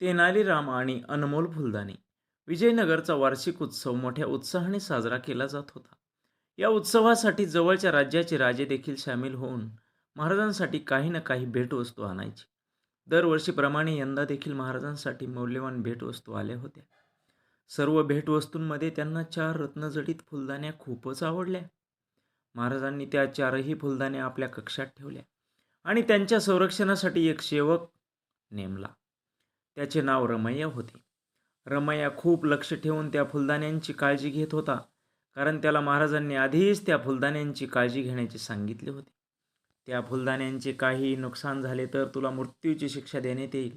तेनालीराम आणि अनमोल फुलदाणे विजयनगरचा वार्षिक उत्सव मोठ्या उत्साहाने साजरा केला जात होता. या उत्सवासाठी जवळच्या राज्याचे राजे देखील सामील होऊन महाराजांसाठी काही ना काही भेटवस्तू आणायची. दरवर्षीप्रमाणे यंदा देखील महाराजांसाठी मौल्यवान भेटवस्तू आल्या होत्या. सर्व भेटवस्तूंमध्ये त्यांना चार रत्नजडित फुलदाण्या खूपच आवडल्या. महाराजांनी त्या चारही फुलदाण्या आपल्या कक्षात ठेवल्या आणि त्यांच्या संरक्षणासाठी एक सेवक नेमला. त्याचे नाव रमैया होते. रमैया खूप लक्ष ठेवून त्या फुलदाण्यांची काळजी घेत होता कारण त्याला महाराजांनी आधीच त्या फुलदाण्यांची काळजी घेण्याचे सांगितले होते. त्या फुलदाण्यांचे काही नुकसान झाले तर तुला मृत्यूची शिक्षा देण्यात येईल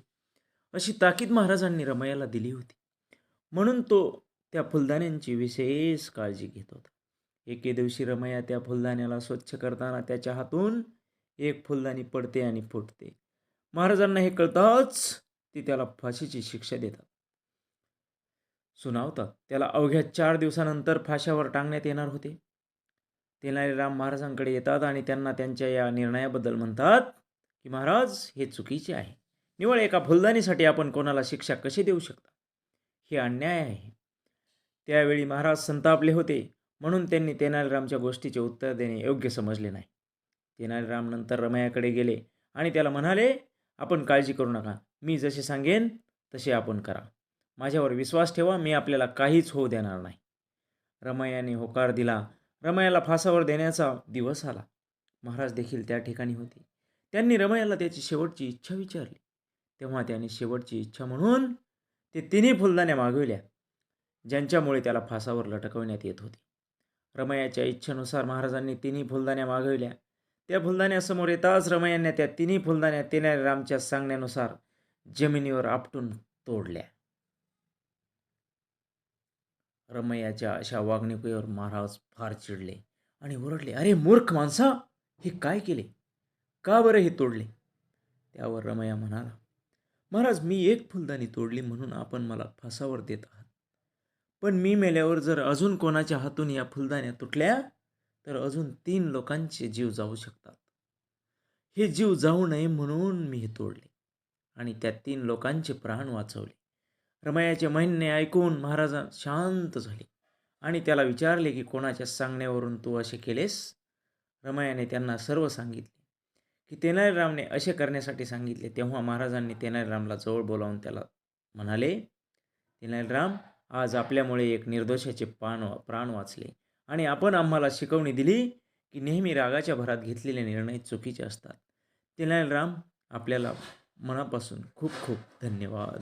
अशी ताकीद महाराजांनी रमैयाला दिली होती. म्हणून तो त्या फुलदाण्यांची विशेष काळजी घेत होता. एके दिवशी रमैया त्या फुलदाण्याला स्वच्छ करताना त्याच्या हातून एक फुलदाणी पडते आणि फुटते. महाराजांना हे कळताच ती त्याला फाशीची शिक्षा देतात. सुनावतात. त्याला अवघ्या चार दिवसानंतर फाशावर टांगण्यात येणार होते. तेनालीराम महाराजांकडे येतात आणि त्यांना त्यांच्या या निर्णयाबद्दल म्हणतात की महाराज हे चुकीचे आहे. निवळ एका फुलदाणीसाठी आपण कोणाला शिक्षा कशी देऊ शकता? हे अन्याय आहे. त्यावेळी महाराज संतापले होते. म्हणून त्यांनी तेनालीरामच्या गोष्टीचे उत्तर देणे योग्य समजले नाही. तेनालीराम नंतर रमयाकडे गेले आणि त्याला म्हणाले आपण काळजी करू नका. मी जसे सांगेन तसे आपण करा. माझ्यावर विश्वास ठेवा मी आपल्याला काहीच होऊ देणार नाही. रमयाने होकार दिला. रमयाला फासावर देण्याचा दिवस आला. महाराज देखील त्या ठिकाणी होते. त्यांनी रमयाला त्याची शेवटची इच्छा विचारली. तेव्हा त्याने शेवटची इच्छा म्हणून ते तिन्ही फुलदाण्या मागविल्या ज्यांच्यामुळे त्याला फासावर लटकवण्यात येत होते. रमयाच्या इच्छेनुसार महाराजांनी तिन्ही फुलदाण्या मागविल्या. त्या फुलदाण्यासमोर येताच रमयांना त्या तिन्ही फुलदाण्या तेनालीरामच्या सांगण्यानुसार जमिनीवर आपटून तोडल्या. रमयाच्या अशा वागणुकीवर महाराज फार चिडले आणि ओरडले अरे मूर्ख माणसा हे काय केले? का बरं हे तोडले? त्यावर रमया म्हणाला महाराज मी एक फुलदाणी तोडली म्हणून आपण मला फासावर देत आहात. पण मी मेल्यावर जर अजून कोणाच्या हातून या फुलदाण्या तुटल्या तर अजून तीन लोकांचे जीव जाऊ शकतात. हे जीव जाऊ नये म्हणून मी हे तोडले आणि त्या तीन लोकांचे प्राण वाचवले. रमयाचे म्हणणे ऐकून महाराज शांत झाले आणि त्याला विचारले की कोणाच्या सांगण्यावरून तू असे केलेस? रमयाने त्यांना सर्व सांगितले की तेनालीरामने असे करण्यासाठी सांगितले. तेव्हा महाराजांनी तेनालीरामला जवळ बोलावून त्याला म्हणाले तेनालीराम आज आपल्यामुळे एक निर्दोषाचे पान प्राण वाचले. आणि आपण आम्हाला शिकवणी दिली की नेहमी रागाच्या भरात घेतलेले निर्णय चुकीचे असतात. तेनालीराम आपल्याला मनापासून खूप खूप धन्यवाद.